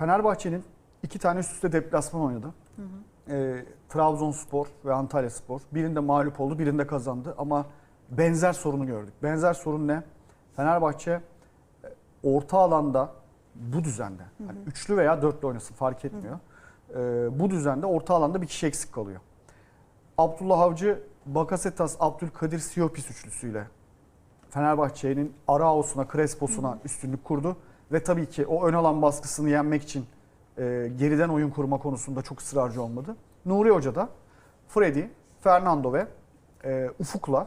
Fenerbahçe'nin iki tane üst üste deplasman oynadı. Ee, Trabzonspor ve Antalyaspor. Birinde mağlup oldu, birinde kazandı ama benzer sorunu gördük. Benzer sorun ne? Fenerbahçe e, orta alanda bu düzende, hani üçlü veya dörtlü oynasın fark etmiyor. Ee, bu düzende orta alanda bir kişi eksik kalıyor. Abdullah Avcı, Bakasetas, Abdülkadir Siyopis üçlüsüyle Fenerbahçe'nin Araos'una, Crespo'suna üstünlük kurdu. Ve tabii ki o ön alan baskısını yenmek için e, geriden oyun kurma konusunda çok ısrarcı olmadı. Nuri Hoca da Freddy, Fernando ve e, Ufuk'la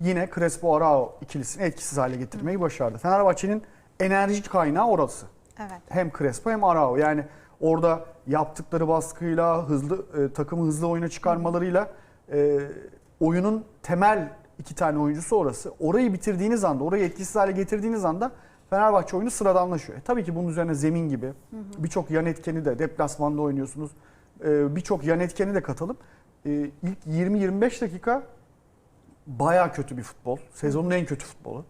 yine Crespo Arao ikilisini etkisiz hale getirmeyi başardı. Fenerbahçe'nin enerji kaynağı orası. Evet. Hem Crespo hem Arao. Yani orada yaptıkları baskıyla, hızlı e, takımı hızlı oyuna çıkarmalarıyla e, oyunun temel iki tane oyuncusu orası. Orayı bitirdiğiniz anda, orayı etkisiz hale getirdiğiniz anda Fenerbahçe oyunu sıradanlaşıyor. E, tabii ki bunun üzerine zemin gibi birçok yan etkeni de deplasmanda oynuyorsunuz. E, birçok yan etkeni de katalım. E, ilk 20-25 dakika baya kötü bir futbol. Sezonun en kötü futbolu.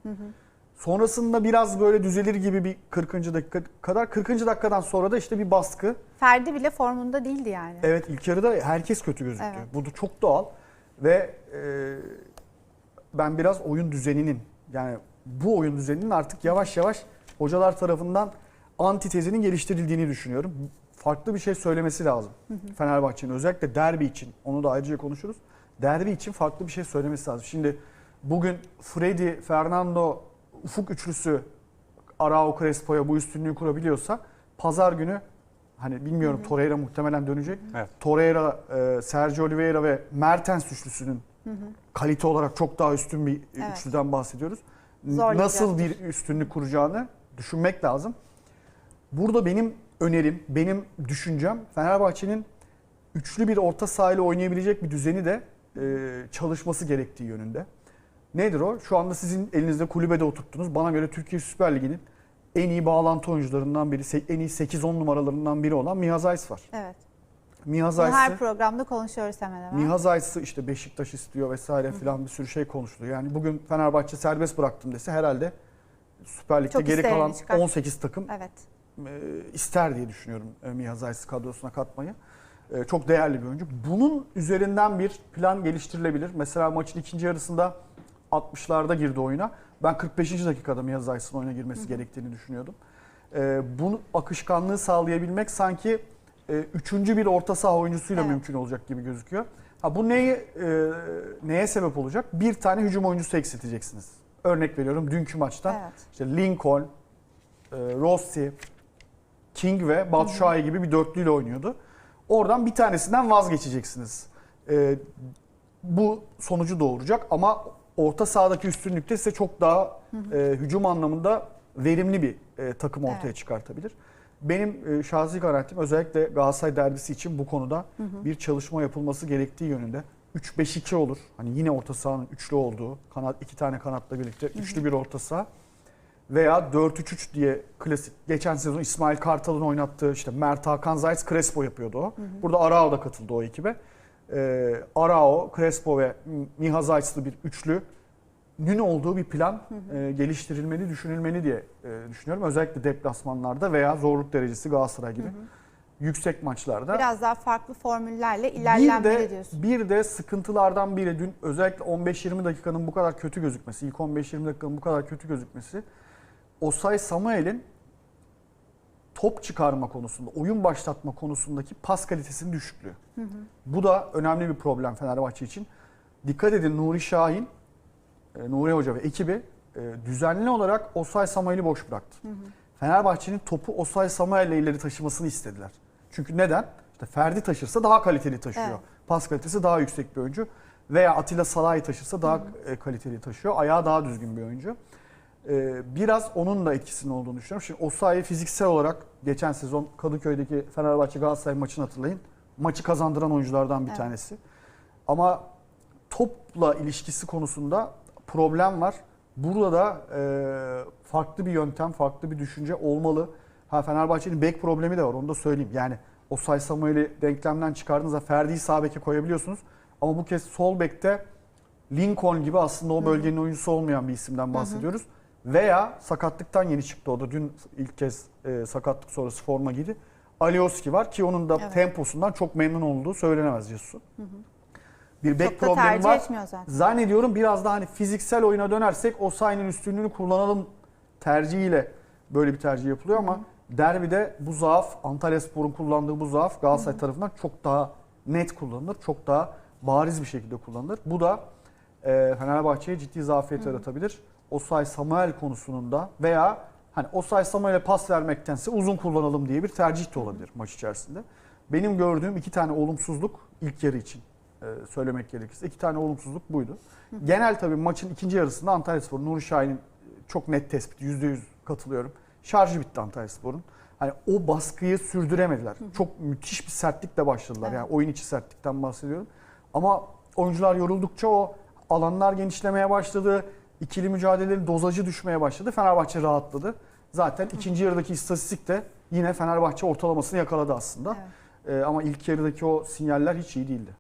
Sonrasında biraz böyle düzelir gibi bir 40. dakika kadar. 40. dakikadan sonra da işte bir baskı. Ferdi bile formunda değildi yani. Evet ilk yarıda herkes kötü gözüktü. Evet. Bu da çok doğal. Ve e, ben biraz oyun düzeninin yani bu oyun düzeninin artık yavaş yavaş hocalar tarafından antitezinin geliştirildiğini düşünüyorum. Farklı bir şey söylemesi lazım. Fenerbahçe'nin özellikle derbi için onu da ayrıca konuşuruz. Derbi için farklı bir şey söylemesi lazım. Şimdi bugün Freddy, Fernando, Ufuk üçlüsü Arao Crespo'ya bu üstünlüğü kurabiliyorsa pazar günü hani bilmiyorum Torreira muhtemelen dönecek. Evet. Torreira, e, Sergio Oliveira ve Mertens üçlüsünün kalite olarak çok daha üstün bir Evet. üçlüden bahsediyoruz. Nasıl bir üstünlük kuracağını düşünmek lazım. Burada benim önerim, benim düşüncem Fenerbahçe'nin üçlü bir orta sahayla oynayabilecek bir düzeni de e, çalışması gerektiği yönünde. Nedir o? Şu anda sizin elinizde kulübede oturttunuz. Bana göre Türkiye Süper Ligi'nin en iyi bağlantı oyuncularından biri, en iyi 8-10 numaralarından biri olan Miha Zayis var. Evet. Miha Bunu Zayis'i her programda konuşuyoruz hemen hemen. Miha Zayis'i işte Beşiktaş istiyor vesaire filan bir sürü şey konuşuluyor. Yani bugün Fenerbahçe serbest bıraktım dese herhalde Süper Lig'de Çok geri kalan çıkar. 18 takım Evet. e, ister diye düşünüyorum e, Miha Zayis'i kadrosuna katmayı. E, Çok değerli bir oyuncu. Bunun üzerinden bir plan geliştirilebilir. Mesela maçın ikinci yarısında 60'larda girdi oyuna. Ben 45. dakikada Miha Zayis'in oyuna girmesi gerektiğini düşünüyordum. E, Bunu akışkanlığı sağlayabilmek sanki e, üçüncü bir orta saha oyuncusuyla Evet. mümkün olacak gibi gözüküyor. Ha bu neye e, neye sebep olacak? Bir tane hücum oyuncusu eksilteceksiniz. Örnek veriyorum dünkü maçta. Evet. İşte Lincoln, e, Rossi, King ve Batshuayi gibi bir dörtlüyle oynuyordu. Oradan bir tanesinden vazgeçeceksiniz. E, bu sonucu doğuracak ama orta sahadaki üstünlükte size çok daha e, hücum anlamında verimli bir e, takım ortaya Evet. çıkartabilir. Benim e, şahsi kanaatim özellikle Galatasaray derbisi için bu konuda bir çalışma yapılması gerektiği yönünde. 3-5-2 olur. Hani yine orta sahanın üçlü olduğu, kanat iki tane kanatla birlikte üçlü bir orta saha veya 4-3-3 diye klasik geçen sezon İsmail Kartal'ın oynattığı işte Mert Hakan Zayt Crespo yapıyordu o. Burada Arao da katıldı o ekibe. Ee, Arao, Crespo ve Miha Zayt'lı bir üçlünün olduğu bir plan e, geliştirilmeli, düşünülmeli diye e, düşünüyorum. Özellikle deplasmanlarda veya zorluk derecesi Galatasaray gibi yüksek maçlarda. Biraz daha farklı formüllerle Bir ilerlenmeli de, diyorsun. bir de sıkıntılardan biri dün özellikle 15-20 dakikanın bu kadar kötü gözükmesi, ilk 15-20 dakikanın bu kadar kötü gözükmesi Osay Samuel'in top çıkarma konusunda, oyun başlatma konusundaki pas kalitesinin düşüklüğü. Bu da önemli bir problem Fenerbahçe için. Dikkat edin Nuri Şahin, Nuri Hoca ve ekibi e, düzenli olarak Osay Samuel'i boş bıraktı. Fenerbahçe'nin topu Osay Samuel'le ileri taşımasını istediler. Çünkü neden? İşte Ferdi taşırsa daha kaliteli taşıyor. Evet. Pas kalitesi daha yüksek bir oyuncu. Veya Atilla Salah'ı taşırsa daha e, kaliteli taşıyor. Ayağı daha düzgün bir oyuncu. E, Biraz onun da etkisinin olduğunu düşünüyorum. Şimdi Osayi fiziksel olarak geçen sezon Kadıköy'deki Fenerbahçe Galatasaray maçını hatırlayın. Maçı kazandıran oyunculardan bir Evet. tanesi. Ama topla ilişkisi konusunda problem var. Burada da e, farklı bir yöntem, farklı bir düşünce olmalı. Ha Fenerbahçe'nin bek problemi de var onu da söyleyeyim. Yani Osay Samuel'i denklemden çıkardığınızda Ferdi'yi sağ beke koyabiliyorsunuz. Ama bu kez sol bekte Lincoln gibi aslında o bölgenin oyuncusu olmayan bir isimden bahsediyoruz. Veya sakatlıktan yeni çıktı o da dün ilk kez e, sakatlık sonrası forma giydi. Alioski var ki onun da Evet. temposundan çok memnun olduğu söylenemez Jesus'un. Bir bek Çok da problemi tercih var. etmiyor zaten. Zannediyorum biraz daha hani fiziksel oyuna dönersek o sayının üstünlüğünü kullanalım tercihiyle böyle bir tercih yapılıyor ama derbide bu zaaf Antalya Spor'un kullandığı bu zaaf Galatasaray tarafından çok daha net kullanılır. Çok daha bariz bir şekilde kullanılır. Bu da e, Fenerbahçe'ye ciddi zafiyet yaratabilir. Osay Samuel konusunun da veya hani Osay Samuel'e pas vermektense uzun kullanalım diye bir tercih de olabilir maç içerisinde. Benim gördüğüm iki tane olumsuzluk ilk yarı için söylemek gerekirse. iki tane olumsuzluk buydu. Genel tabii maçın ikinci yarısında Antalyaspor, Nuri Şahin'in çok net tespiti, %100 katılıyorum. Şarjı bitti Antalyaspor'un. Hani o baskıyı sürdüremediler. Çok müthiş bir sertlikle başladılar. Evet. Yani oyun içi sertlikten bahsediyorum. Ama oyuncular yoruldukça o alanlar genişlemeye başladı. İkili mücadelelerin dozajı düşmeye başladı. Fenerbahçe rahatladı. Zaten ikinci yarıdaki istatistik de yine Fenerbahçe ortalamasını yakaladı aslında. Evet. Ee, ama ilk yarıdaki o sinyaller hiç iyi değildi.